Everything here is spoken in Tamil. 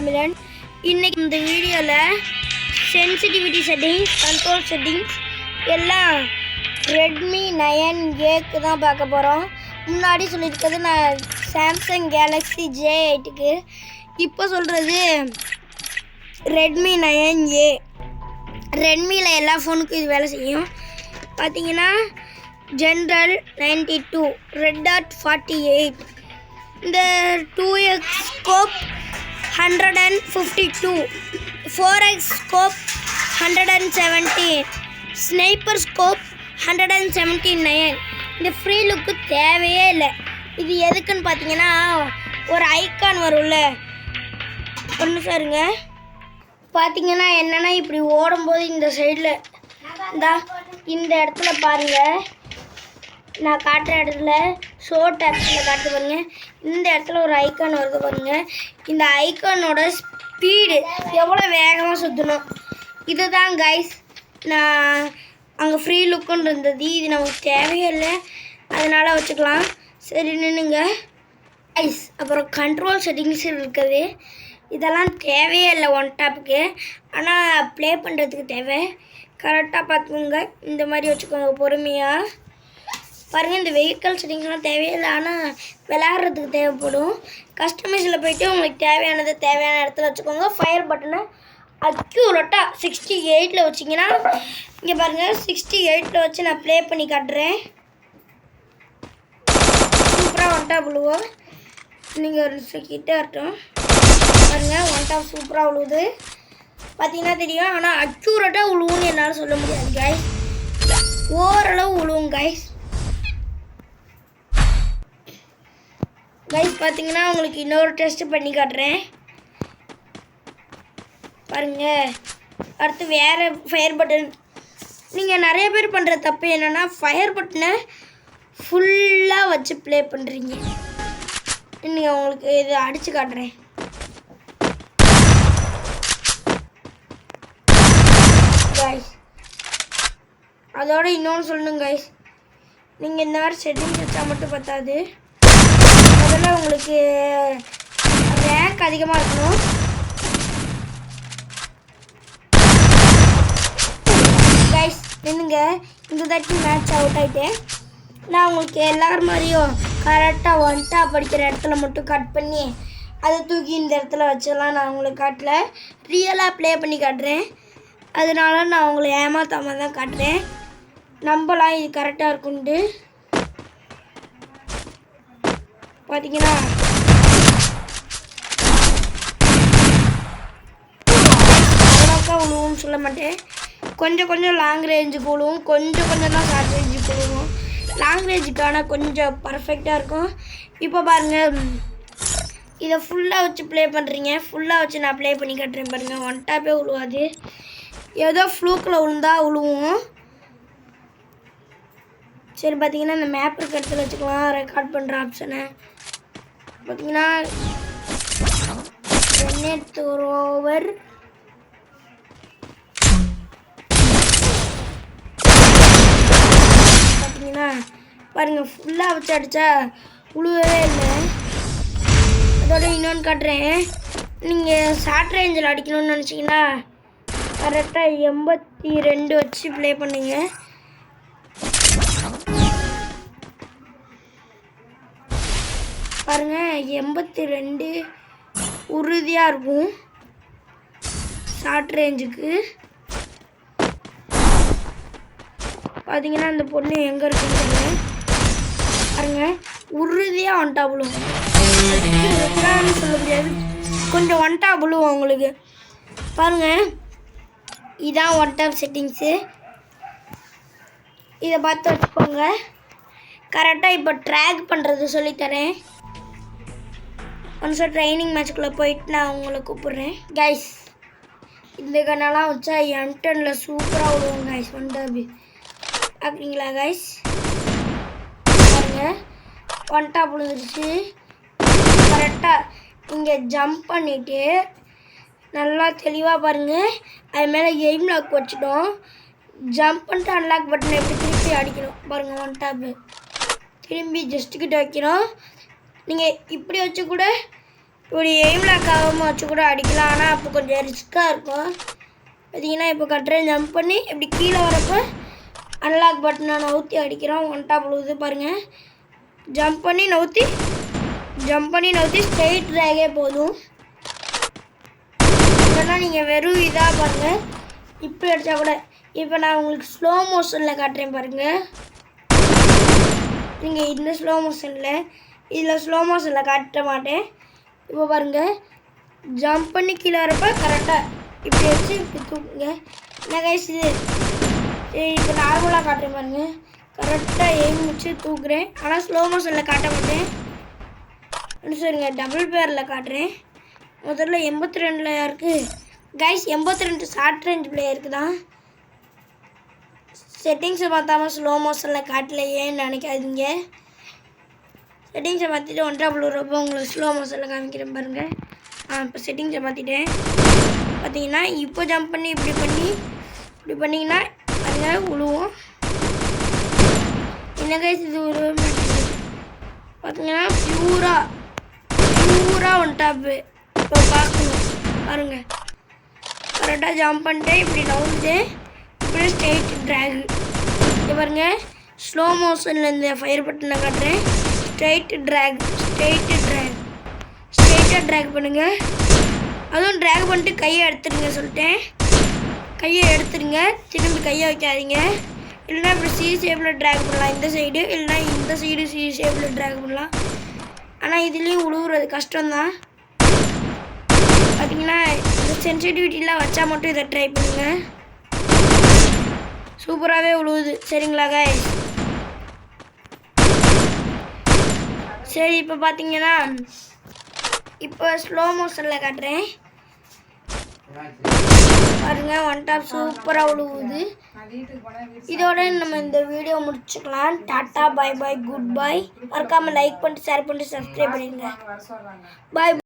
தமிழன். இன்னைக்கு இந்த வீடியோவில் சென்சிட்டிவிட்டி செட்டிங்ஸ் கண்ட்ரோல் செட்டிங்ஸ் எல்லாம் ரெட்மி நயன் ஏக்கு தான் பார்க்க போகிறோம் முன்னாடி சொல்லியிருக்கிறது நான் சாம்சங் கேலக்ஸி ஜே எயிட்டுக்கு இப்போ சொல்கிறது ரெட்மி நயன் ஏ ரெட்மியில் எல்லா ஃபோனுக்கும் இது வேலை செய்யும். பார்த்தீங்கன்னா general ninety two red dot forty eight இந்த two X scope hundred and fifty two four X scope hundred and seventeen sniper scope hundred and seventy nine இந்த ஃப்ரீ லுக்கு தேவையே இல்லை. இது எதுக்குன்னு பார்த்தீங்கன்னா ஒரு ஐக்கான் வரும்ல. ஒன்று சாருங்க. பார்த்தீங்கன்னா என்னென்னா இப்படி ஓடும்போது இந்த சைடில் இந்தா இந்த இடத்துல பாருங்கள் நான் காட்டுற இடத்துல ஷோர்ட் ஆப்ஷனில் காட்டு பாருங்க. இந்த இடத்துல ஒரு ஐக்கான் வருது பாருங்கள் இந்த ஐக்கானோட ஸ்பீடு எவ்வளோ வேகமாக சுற்றணும் இதுதான் கைஸ் நான் அங்கே ஃப்ரீ லுக்குன்னு இருந்தது இது நமக்கு தேவையே இல்லை அதனால் வச்சுக்கலாம். சரி நின்னுங்க. ஐஸ் அப்புறம் கண்ட்ரோல் செட்டிங்ஸ் இருக்குது. இதெல்லாம் தேவையே இல்லை ஒன் டாப்புக்கு ஆனால் ப்ளே பண்ணுறதுக்கு தேவை. கரெக்டாக பார்த்துக்கோங்க. இந்த மாதிரி வச்சுக்கோங்க பொறுமையாக பாருங்கள் இந்த வெஹிக்கல் செட்டிங்ஸ்லாம் தேவையில்லை. ஆனால் விளையாடுறதுக்கு தேவைப்படும். கஸ்டமைஸில் போயிட்டு உங்களுக்கு தேவையானது தேவையான இடத்துல வச்சுக்கோங்க. ஃபயர் பட்டனை அக்யூரட்டாக சிக்ஸ்டி எயிட்டில் வச்சிங்கன்னா இங்கே பாருங்கள் சிக்ஸ்டி எயிட்டில் வச்சு நான் ப்ளே பண்ணி காட்டுறேன். சூப்பராக ஒன் டாப் விழுவோம் நீங்கள் ஒரு நிமிஷம் கிட்ட வரட்டும். பாருங்கள் ஒன் டாப் சூப்பராக விழுவுது பார்த்தீங்கன்னா தெரியும் ஆனால் அக்யூரட்டாக விழுவுன்னு என்னால் சொல்ல முடியாது கைஸ் ஓரளவு விழுவும் கைஸ் கைஸ் பார்த்தீங்கன்னா உங்களுக்கு இன்னொரு டெஸ்ட் பண்ணி காட்டுறேன். பாருங்க. அடுத்து வேறு ஃபயர் பட்டன் நீங்கள் நிறைய பேர் பண்ணுற தப்பு என்னென்னா ஃபயர் பட்டனை ஃபுல்லாக வச்சு ப்ளே பண்ணுறீங்க நீங்கள் உங்களுக்கு இது அடித்து காட்டுறேன். கைஸ் அதோட இன்னொன்று சொல்லணும் கைஸ் நீங்கள் இந்த மாதிரி செட்டிங்ஸ் வச்சா மட்டும் பத்தாது. முதல்ல உங்களுக்கு ரேங்க் அதிகமாக இருக்கணும். கைஸ் நின்னுங்க இந்த தாட்டி மேட்ச் அவுட் ஆகிட்டேன் நான் உங்களுக்கு எல்லார் மாதிரியும் கரெக்டாக ஒன் டாப் படிக்கிற இடத்துல மட்டும் கட் பண்ணி அதை தூக்கி இந்த இடத்துல வச்செல்லாம் நான் உங்களுக்கு காட்டல. ரியலாக ப்ளே பண்ணி காட்டுறேன். அதனால நான் உங்களை ஏமாத்தாமல் தான் காட்டுறேன். நம்பலாம் இது கரெக்டாக இருக்குன்ட்டு பார்த்தீங்கன்னா அவ்வளோக்கா விழுவும்னு சொல்ல மாட்டேன். கொஞ்சம் கொஞ்சம் லாங் ரேஞ்சுக்கு விழுவும் கொஞ்சம் கொஞ்சம் தான் ஷார்ட் ரேஞ்சுக்கு விழுவும் லாங் ரேஞ்சுக்கான கொஞ்சம் பர்ஃபெக்டாக இருக்கும். இப்போ பாருங்கள் இதை ஃபுல்லாக வச்சு ப்ளே பண்ணுறீங்க ஃபுல்லாக வச்சு நான் ப்ளே பண்ணி காட்டுறேன் பாருங்கள் ஒன் டாப்பே விழுவாது ஏதோ ஃப்ளூக்கில் விழுந்தா விழுவும் சரி பார்த்தீங்கன்னா இந்த மேப் இருக்க இடத்துல வச்சுக்கலாம். ரெக்கார்ட் பண்ணுற ஆப்ஷனை பார்த்தீங்கன்னா நெட் ஓவர் பார்த்தீங்கன்னா பாருங்கள் ஃபுல்லாக வச்சு அடித்தா உழுவவே இல்லை. அதோட இன்னொன்று காட்டுறேன். நீங்கள் ஷார்ட் ரேஞ்சில் அடிக்கணும்னு நினச்சிங்கன்னா கரெக்டாக எண்பத்தி ரெண்டு வச்சு ப்ளே பண்ணுங்க. பாருங்க எண்பத்தி ரெண்டு உறுதியாக இருக்கும் ஷார்ட் ரேஞ்சுக்கு பார்த்தீங்கன்னா அந்த பொண்ணு எங்கே இருக்குன்னு பாருங்க உறுதியாக ஒன்டா விழுவும் சொல்ல முடியாது. கொஞ்சம் ஒன்டா விழுவும் உங்களுக்கு. பாருங்க இதான் ஒன் டாப் செட்டிங்ஸு இதை பார்த்து வச்சுக்கோங்க. கரெக்டாக இப்போ ட்ராக் பண்ணுறது சொல்லித்தரேன். ஒன்ஸ் ட்ரைனிங் மேட்ச்குள்ளே போயிட்டு நான் உங்களை கூப்பிட்றேன். கைஸ் இந்த கண்ணெல்லாம் வச்சா எம்டனில் சூப்பராக விடுவோம் கைஸ் ஒன் டாபி பார்க்குறீங்களா கைஸ் பாருங்க. ஒன் டாப் விழுந்துருச்சு. கரெக்டாக இங்கே ஜம்ப் பண்ணிவிட்டு நல்லா தெளிவாக பாருங்கள் அது மேலே எய்ம் லாக் வச்சுட்டோம். ஜம்ப் பண்ணிட்டு அன்லாக் பட்டன் எப்படி திருப்பி அடிக்கணும். பாருங்கள் ஒன் டாப்பு திரும்பி ஜஸ்ட்டு கிட்ட வைக்கணும். நீங்கள் இப்படி வச்சு கூட இப்படி எய்ம் லாக் ஆகாமல் வச்சு கூட அடிக்கலாம். ஆனால் அப்போ கொஞ்சம் ரிஸ்க்காக இருக்கும். பார்த்தீங்கன்னா இப்போ கட்டுறேன் ஜம்ப் பண்ணி இப்படி கீழே வரப்போ அன்லாக் பட்டனை நவுத்தி அடிக்கிறோம். ஒன் டாப் விழுவுது பாருங்கள் ஜம்ப் பண்ணி நவுத்தி ஜம்ப் பண்ணி நவுத்தி ஸ்ட்ரெயிட் ட்ராகே போதும். இல்லைன்னா நீங்கள் வெறும் இதாக பாருங்கள் இப்போ அடித்தா கூட இப்போ நான் உங்களுக்கு ஸ்லோ மோஷனில் காட்டுறேன் பாருங்கள் நீங்கள் இந்த ஸ்லோ மோஷனில் இதில் ஸ்லோ மோஷனில் காட்ட மாட்டேன். இப்போ பாருங்கள் ஜம்ப் பண்ணி கீழே வரப்ப கரெக்டாக இப்படி வச்சு இப்படி தூக்குங்க. என்ன கைஸ் இது? இப்போ நார்மலாக காட்டுறேன் பாருங்கள் கரெக்டாக எய்ம் வச்சு தூக்குறேன். ஆனால் ஸ்லோ மோஷனில் காட்ட மாட்டேன். சரிங்க டபுள் பேரில் காட்டுறேன். முதல்ல எண்பத்தி ரெண்டில் இருக்குது கைஸ் எண்பத்தி ரெண்டு ஷார்ட் ரேஞ்ச் பிளேயருக்கு தான் செட்டிங்ஸை பார்த்தாம ஸ்லோ மோஷனில் காட்டலையேன்னு நினைக்காதீங்க. செட்டிங்ஸை மாற்றிட்டு ஒன்றா டாப் உங்களுக்கு ஸ்லோ மோஷனில் காமிக்கிறேன் பாருங்கள் ஆ இப்போ செட்டிங்ஸை மாற்றிட்டேன் பார்த்தீங்கன்னா இப்போ ஜம்ப் பண்ணி இப்படி பண்ணி இப்படி பண்ணிங்கன்னா அங்கே விழுவோம் என்ன கைஸ் இது ஒரு பார்த்தீங்கன்னா ப்யூராக ப்யூராக ஒன் டாப்பு இப்போ பார்க்கணும். பாருங்கள் கரெக்டாக ஜம்ப் பண்ணிட்டு இப்படி நவுந்து இப்படி ஸ்ட்ரெயிட் ட்ராகு இது பாருங்கள் ஸ்லோ மோஷனில் இந்த ஃபயர் பட்டனை காட்டுறேன். ஸ்ட்ரைட்டு ட்ராக் ஸ்ட்ரைட்டு ட்ராக் ஸ்ட்ரெயிட்டாக ட்ராக் பண்ணுங்கள் அதுவும் ட்ராக் பண்ணிட்டு கையை எடுத்துருங்க சொல்லிட்டேன். கையை எடுத்துருங்க. திரும்பி கையை வைக்காதீங்க. இல்லைன்னா இப்படி சி ஷேப்பில் ட்ராக் பண்ணலாம். இந்த சைடு இல்லைன்னா இந்த சைடு சி ஷேப்பில் ட்ராக் பண்ணலாம். ஆனால் இதுலேயும் உழுவுறது கஷ்டம்தான். பார்த்தீங்கன்னா இந்த சென்சிட்டிவிட்டிலாம் வச்சா மட்டும் இதை ட்ரை பண்ணுங்க. சூப்பராகவே உழுவுது. சரிங்களா காய் சரி இப்போ பார்த்தீங்கன்னா இப்போ ஸ்லோ மோஷனில் காட்டுறேன். பாருங்க ஒன் டாப் சூப்பராக உழுவுது. இதோட நம்ம இந்த வீடியோ முடிச்சுக்கலாம். டாட்டா பை பாய் குட் பாய் மறக்காமல் லைக் பண்ணிட்டு ஷேர் பண்ணிட்டு சப்ஸ்கிரைப் பண்ணிடுங்க. பாய்